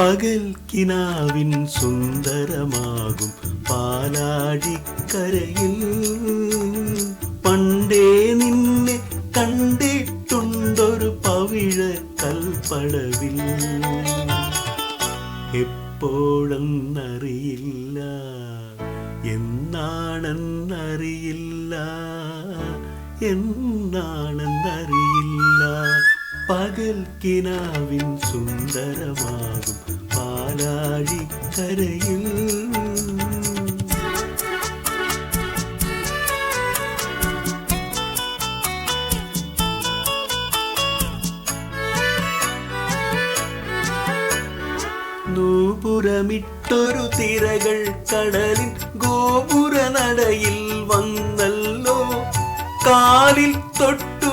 പകൽ കിനാവിൻ സുന്ദരമാകും പാലാഴിക്കരയിൽ പണ്ടേ നിന്നെ കണ്ടിട്ടുണ്ടൊരു പവിഴ കൽപ്പടവിൽ. എപ്പോഴെന്നറിയില്ല എന്നാണെന്നറിയില്ല എന്നാണെന്നറിയില്ല. പകൽ കിനാവിൻ സുന്ദരമാകും പാലാഴിക്കരയിൽ. നൂപുരമിട്ടൊരു തിരകൾ കടലിൻ ഗോപുര നടയിൽ വന്നല്ലോ. കാലിൽ തൊട്ടു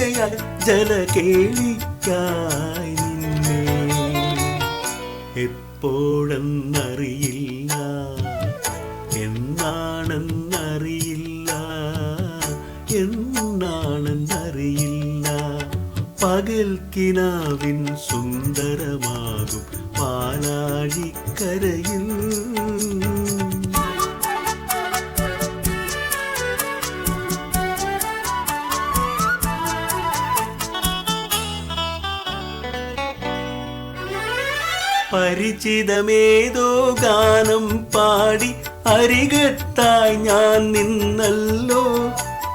വിളിക്കുകയാൽ ജലകേളിക്കായി നിന്നെ എപ്പോഴെന്നറിയില്ല എന്നാണെന്നറിയില്ല എന്നാണെന്നറിയില്ല. പകൽ കിനാവിൻ സുന്ദരമാകും പാലാഴിക്കരയിൽ. പരിചിതമേതോ ഗാനം പാടി അരികത്തായി ഞാൻ നിന്നല്ലോ.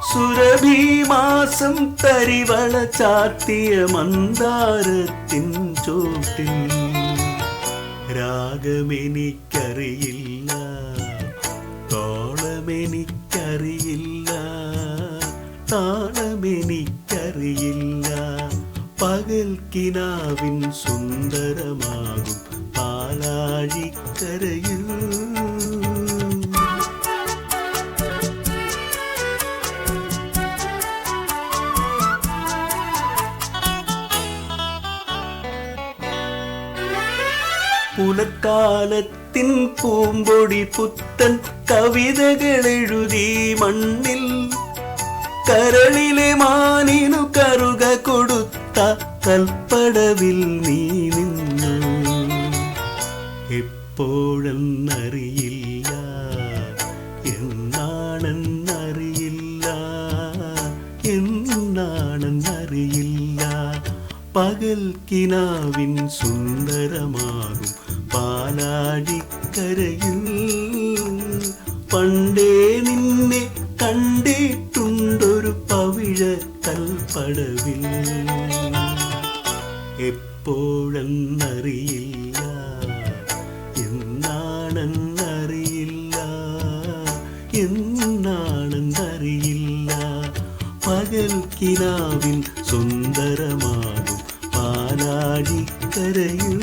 സുരഭീമാസം തരിവള ചാത്തിയ മന്ദാരത്തിൻ ചോട്ടിൽ. രാഗമെനിക്കറിയില്ല തോളമെനിക്കറിയില്ല താളമെനിക്കറിയില്ല. பகல் கினாவின் சுந்தரமாகும் பாலாழிக்கரையில் புலத்தாலத்தின் பூம்பொடி புத்தன் கவிதைகள் எழுதி மண்ணில். கரளிலே மானினு கருக கொடு കൊടുത്ത കൽപ്പടവിൽ നീ നിന്നു എപ്പോഴെന്നറിയില്ല എന്നാണെന്നറിയില്ല എന്നാണെന്നറിയില്ല. പകൽ കിനാവിൻ സുന്ദരമാകും പാലാഴിക്കരയിൽ കൽപ്പടവിൽ എപ്പോഴെന്നറിയില്ല എന്നാണെന്നറിയില്ല എന്നാണെന്നറിയില്ല. പകൽ കിനാവിൻ സുന്ദരമാകും പാലാഴിക്കരയിൽ